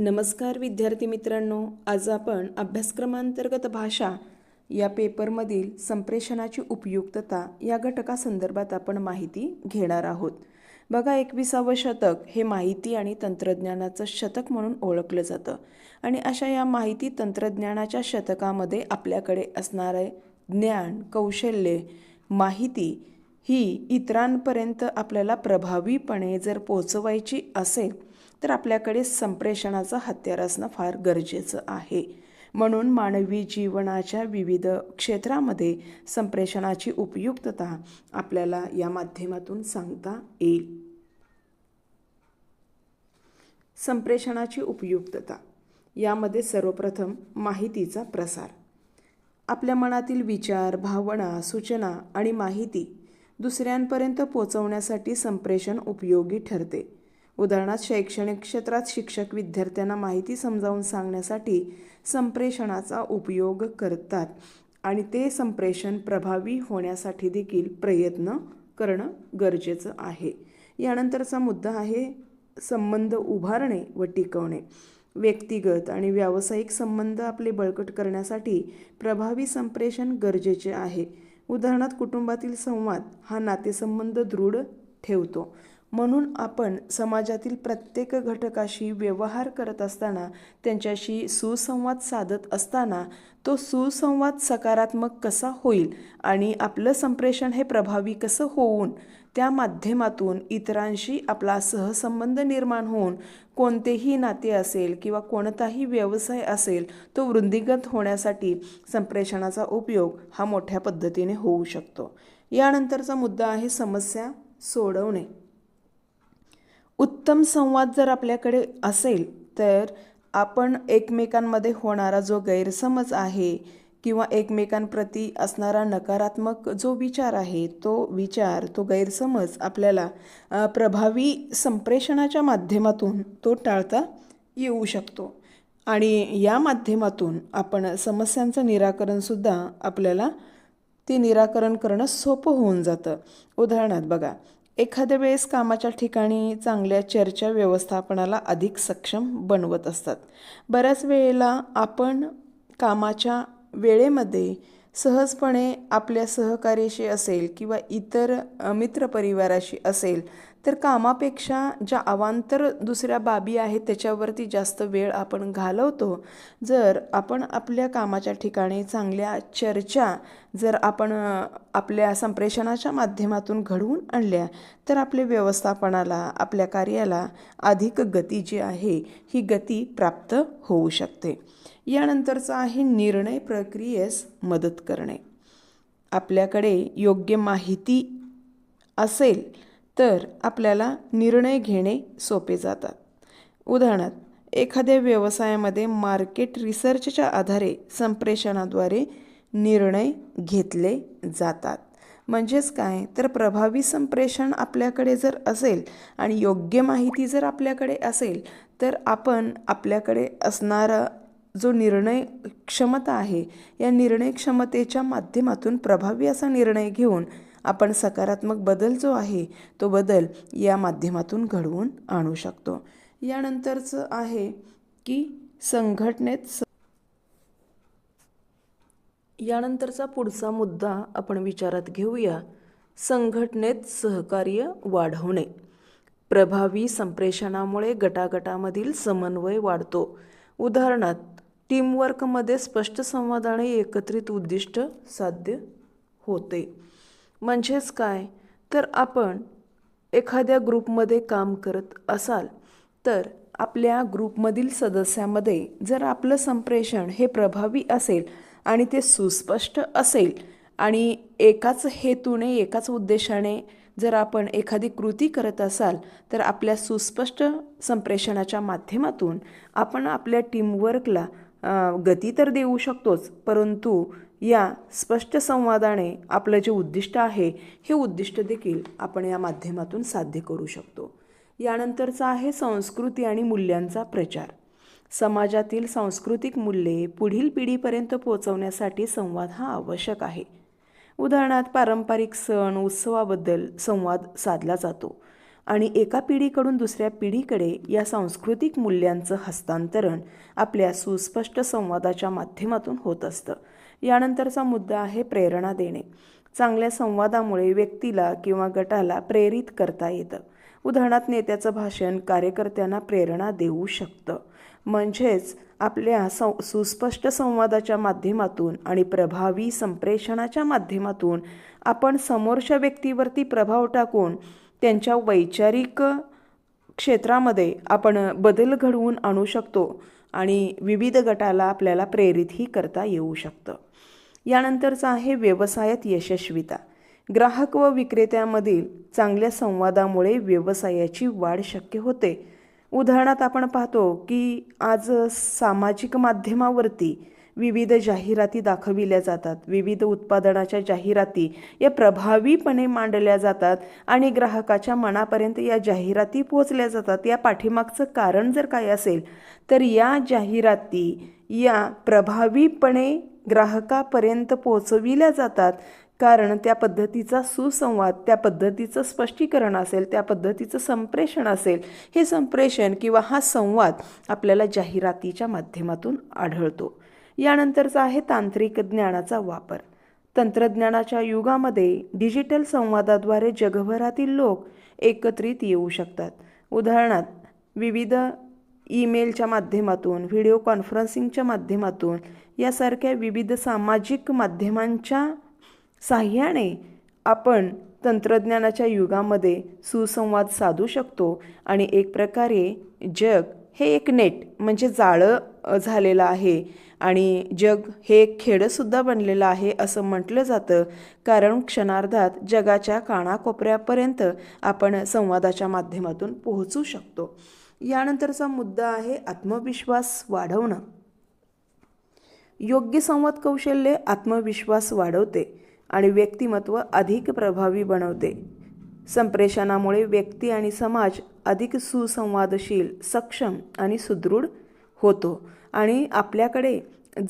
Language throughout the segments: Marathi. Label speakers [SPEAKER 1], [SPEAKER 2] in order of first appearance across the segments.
[SPEAKER 1] नमस्कार विद्यार्थी मित्रांनो आज आपण अभ्यासक्रमांतर्गत भाषा या पेपरमधील संप्रेषणाची उपयुक्तता या घटकासंदर्भात आपण माहिती घेणार आहोत. बघा एकविसावं शतक हे माहिती आणि तंत्रज्ञानाचं शतक म्हणून ओळखलं जातं आणि अशा या माहिती तंत्रज्ञानाच्या शतकामध्ये आपल्याकडे असणारे ज्ञान कौशल्ये माहिती ही इतरांपर्यंत आपल्याला प्रभावीपणे जर पोचवायची असेल तर आपल्याकडे संप्रेषणाचं हत्यार असणं फार गरजेचं आहे. म्हणून मानवी जीवनाच्या विविध क्षेत्रामध्ये संप्रेषणाची उपयुक्तता आपल्याला या माध्यमातून सांगता येईल. संप्रेषणाची उपयुक्तता यामध्ये सर्वप्रथम माहितीचा प्रसार. आपल्या मनातील विचार भावना सूचना आणि माहिती दुसऱ्यांपर्यंत पोचवण्यासाठी संप्रेषण उपयोगी ठरते. उदाहरणार्थ शैक्षणिक क्षेत्रात शिक्षक विद्यार्थ्यांना माहिती समजावून सांगण्यासाठी संप्रेषणाचा उपयोग करतात आणि ते संप्रेषण प्रभावी होण्यासाठी देखील प्रयत्न करणं गरजेचं आहे. यानंतरचा मुद्दा आहे संबंध उभारणे व टिकवणे. व्यक्तिगत आणि व्यावसायिक संबंध आपले बळकट करण्यासाठी प्रभावी संप्रेषण गरजेचे आहे. उदाहरणार्थ कुटुंबातील संवाद हा नातेसंबंध दृढ ठेवतो. म्हणून आपण समाजातील प्रत्येक घटकाशी व्यवहार करत असताना त्यांच्याशी सुसंवाद साधत असताना तो सुसंवाद सकारात्मक कसा होईल आणि आपलं संप्रेषण हे प्रभावी कसं होऊन त्या माध्यमातून इतरांशी आपला सहसंबंध निर्माण होऊन कोणतेही नाते असेल किंवा कोणताही व्यवसाय असेल तो वृद्धिगत होण्यासाठी संप्रेषणाचा उपयोग हा मोठ्या पद्धतीने होऊ शकतो. यानंतरचा मुद्दा आहे समस्या सोडवणे. उत्तम संवाद जर आपल्याकडे असेल तर आपण एकमेकांमध्ये होणारा जो गैरसमज आहे किंवा एकमेकांप्रती असणारा नकारात्मक जो विचार आहे तो विचार तो गैरसमज आपल्याला प्रभावी संप्रेषणाच्या माध्यमातून तो टाळता येऊ शकतो. आणि या माध्यमातून आपण समस्यांचं निराकरणसुद्धा आपल्याला ते निराकरण करणं सोपं होऊन जातं. उदाहरणार्थ बघा एखाद्या वेळेस कामाच्या ठिकाणी चांगल्या चर्चा व्यवस्थापनाला अधिक सक्षम बनवत असतात. बऱ्याच वेळेला आपण कामाच्या वेळेमध्ये सहजपणे आपल्या सहकार्याशी असेल किंवा इतर मित्रपरिवाराशी असेल तर कामापेक्षा ज्या अवांतर दुसऱ्या बाबी आहेत त्याच्यावरती जास्त वेळ आपण घालवतो. जर आपण आपल्या कामाच्या ठिकाणी चांगल्या चर्चा जर आपण आपल्या संप्रेषणाच्या माध्यमातून घडवून आणल्या तर आपल्या व्यवस्थापनाला आपल्या कार्याला अधिक गती जी आहे ही गती प्राप्त होऊ शकते. यानंतरचं आहे निर्णय प्रक्रियेस मदत करणे. आपल्याकडे योग्य माहिती असेल तर आपल्याला निर्णय घेणे सोपे जातात. उदाहरणार्थ एखाद्या व्यवसायामध्ये मार्केट रिसर्चच्या आधारे संप्रेषणाद्वारे निर्णय घेतले जातात. म्हणजेच काय? तर प्रभावी संप्रेषण आपल्याकडे जर असेल आणि योग्य माहिती जर आपल्याकडे असेल तर आपण आपल्याकडे असणारा जो निर्णय क्षमता आहे या निर्णय क्षमतेच्या माध्यमातून प्रभावी असा निर्णय घेऊन आपण सकारात्मक बदल जो आहे तो बदल या माध्यमातून घडवून आणू शकतो. यानंतरचं आहे की संघटनेत स यानंतरचा पुढचा मुद्दा आपण विचारात घेऊया. संघटनेत सहकार्य वाढवणे. प्रभावी संप्रेषणामुळे गटागटामधील समन्वय वाढतो. उदाहरणार्थ टीमवर्कमध्ये स्पष्ट संवादाने एकत्रित उद्दिष्ट साध्य होते. म्हणजेच काय? तर आपण एखाद्या ग्रुपमध्ये काम करत असाल तर आपल्या ग्रुपमधील सदस्यामध्ये जर आपलं संप्रेषण हे प्रभावी असेल आणि ते सुस्पष्ट असेल. आणि एकाच हेतूने एकाच उद्देशाने जर आपण एखादी कृती करत असाल तर आपल्या सुस्पष्ट संप्रेषणाच्या माध्यमातून आपण आपल्या टीमवर्कला गती तर देऊ शकतोच परंतु या स्पष्ट संवादाने आपलं जे उद्दिष्ट आहे हे उद्दिष्ट देखील आपण या माध्यमातून साध्य करू शकतो. यानंतरचा आहे संस्कृती आणि मूल्यांचा प्रचार. समाजातील सांस्कृतिक मूल्ये पुढील पिढीपर्यंत पोहोचवण्यासाठी संवाद हा आवश्यक आहे. उदाहरणार्थ पारंपरिक सण उत्सवाबद्दल संवाद साधला जातो आणि एका पिढीकडून दुसऱ्या पिढीकडे या सांस्कृतिक मूल्यांचं हस्तांतरण आपल्या सुस्पष्ट संवादाच्या माध्यमातून होत असतं. यानंतरचा मुद्दा आहे प्रेरणा देणे. चांगल्या संवादामुळे व्यक्तीला किंवा गटाला प्रेरित करता येतं. उदाहरणार्थ नेत्याचं भाषण कार्यकर्त्यांना प्रेरणा देऊ शकतं. म्हणजेच आपल्या सं सुस्पष्ट संवादाच्या माध्यमातून आणि प्रभावी संप्रेषणाच्या माध्यमातून आपण समोरच्या व्यक्तीवरती प्रभाव टाकून त्यांच्या वैचारिक क्षेत्रामध्ये आपण बदल घडवून आणू शकतो आणि विविध गटाला आपल्याला प्रेरितही करता येऊ शकतं. यानंतरचं आहे व्यवसायात यशस्विता. ग्राहक व विक्रेत्यामधील चांगल्या संवादामुळे व्यवसायाची वाढ शक्य होते. उदाहरणार्थ आपण पाहतो की आज सामाजिक माध्यमावरती विविध जाहिराती दाखविल्या जातात. विविध उत्पादनाच्या जाहिराती या प्रभावीपणे मांडल्या जातात आणि ग्राहकाच्या मनापर्यंत या जाहिराती पोहोचल्या जातात. या पाठीमागचं कारण जर काय असेल तर या जाहिराती या प्रभावीपणे ग्राहकापर्यंत पोहोचविल्या जातात. कारण त्या पद्धतीचा सुसंवाद त्या पद्धतीचं स्पष्टीकरण असेल त्या पद्धतीचं संप्रेषण असेल हे संप्रेषण किंवा हा संवाद आपल्याला जाहिरातीच्या माध्यमातून आढळतो. यानंतरचा आहे तांत्रिक ज्ञानाचा वापर. तंत्रज्ञानाच्या युगामध्ये डिजिटल संवादाद्वारे जगभरातील लोक एकत्रित येऊ शकतात. उदाहरणार्थ विविध ईमेलच्या माध्यमातून व्हिडिओ कॉन्फरन्सिंगच्या माध्यमातून यासारख्या विविध सामाजिक माध्यमांच्या साह्याने आपण तंत्रज्ञानाच्या युगामध्ये सुसंवाद साधू शकतो आणि एक प्रकारे जग हे एक नेट म्हणजे जाळं झालेलं आहे. आणि जग हे एक खेडंसुद्धा बनलेलं आहे असं म्हटलं जातं. कारण क्षणार्धात जगाच्या कानाकोपऱ्यापर्यंत आपण संवादाच्या माध्यमातून पोहोचू शकतो. यानंतरचा मुद्दा आहे आत्मविश्वास वाढवणं. योग्य संवाद कौशल्य आत्मविश्वास वाढवते. आणि व्यक्तिमत्व अधिक प्रभावी बनवते. संप्रेषणामुळे व्यक्ती आणि समाज अधिक सुसंवादशील सक्षम आणि सुदृढ होतो. आणि आपल्याकडे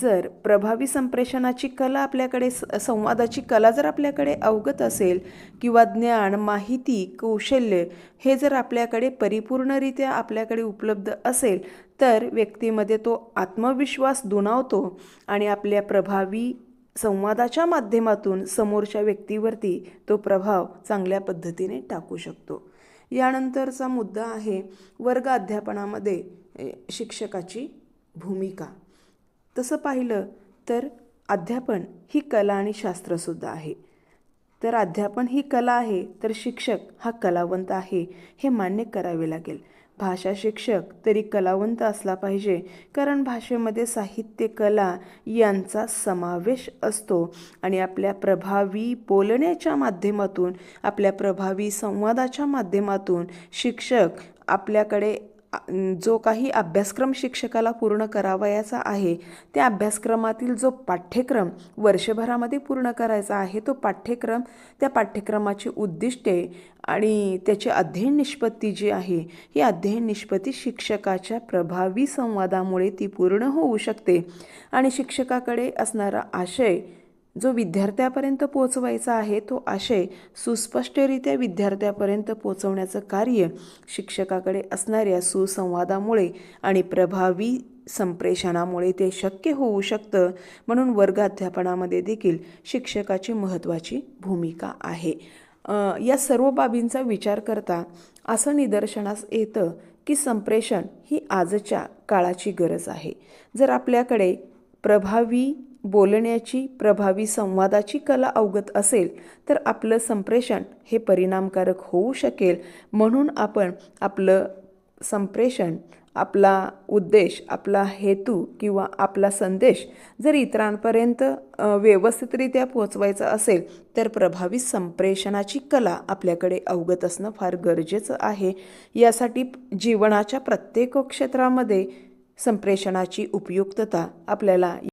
[SPEAKER 1] जर प्रभावी संप्रेषणाची कला आपल्याकडे संवादाची कला जर आपल्याकडे अवगत असेल किंवा ज्ञान माहिती कौशल्य हे जर आपल्याकडे परिपूर्णरित्या आपल्याकडे उपलब्ध असेल तर व्यक्तीमध्ये तो आत्मविश्वास दुणावतो आणि आपल्या प्रभावी संवादाच्या माध्यमातून समोरच्या व्यक्तीवरती तो प्रभाव चांगल्या पद्धतीने टाकू शकतो. यानंतरचा मुद्दा आहे वर्ग अध्यापनामध्ये शिक्षकाची भूमिका. तसं पाहिलं तर अध्यापन ही कला आणि शास्त्रसुद्धा आहे. तर अध्यापन ही कला आहे तर शिक्षक हा कलावंत आहे हे मान्य करावे लागेल. भाषा शिक्षक तरी कलावंत असला पाहिजे कारण भाषेमध्ये साहित्य कला यांचा समावेश असतो आणि आपल्या प्रभावी बोलण्याच्या माध्यमातून आपल्या प्रभावी संवादाच्या माध्यमातून शिक्षक आपल्याकडे जो काही अभ्यासक्रम शिक्षकाला पूर्ण करावयाचा आहे त्या अभ्यासक्रमातील जो पाठ्यक्रम वर्षभरामध्ये पूर्ण करायचा आहे तो पाठ्यक्रम त्या पाठ्यक्रमाची उद्दिष्टे आणि त्याची अध्ययन निष्पत्ती जी आहे ही अध्ययन निष्पत्ती शिक्षकाच्या प्रभावी संवादामुळे ती पूर्ण होऊ शकते. आणि शिक्षकाकडे असणारा आशय जो विद्यार्थ्यापर्यंत पोचवायचा आहे तो आशय सुस्पष्टरित्या विद्यार्थ्यापर्यंत पोचवण्याचं कार्य शिक्षकाकडे असणाऱ्या सुसंवादामुळे आणि प्रभावी संप्रेषणामुळे ते शक्य होऊ शकतं म्हणून वर्गाध्यापनामध्ये देखील शिक्षकाची महत्त्वाची भूमिका आहे. या सर्व बाबींचा विचार करता असं निदर्शनास येतं की संप्रेषण ही आजच्या काळाची गरज आहे. जर आपल्याकडे प्रभावी बोलण्याची प्रभावी संवादाची कला अवगत असेल तर आपलं संप्रेषण हे परिणामकारक होऊ शकेल. म्हणून आपण आपलं संप्रेषण आपला उद्देश आपला हेतू किंवा आपला संदेश जर इतरांपर्यंत व्यवस्थितरित्या पोचवायचा असेल तर प्रभावी संप्रेषणाची कला आपल्याकडे अवगत असणं फार गरजेचं आहे. यासाठी जीवनाच्या प्रत्येक क्षेत्रामध्ये संप्रेषणाची उपयुक्तता आपल्याला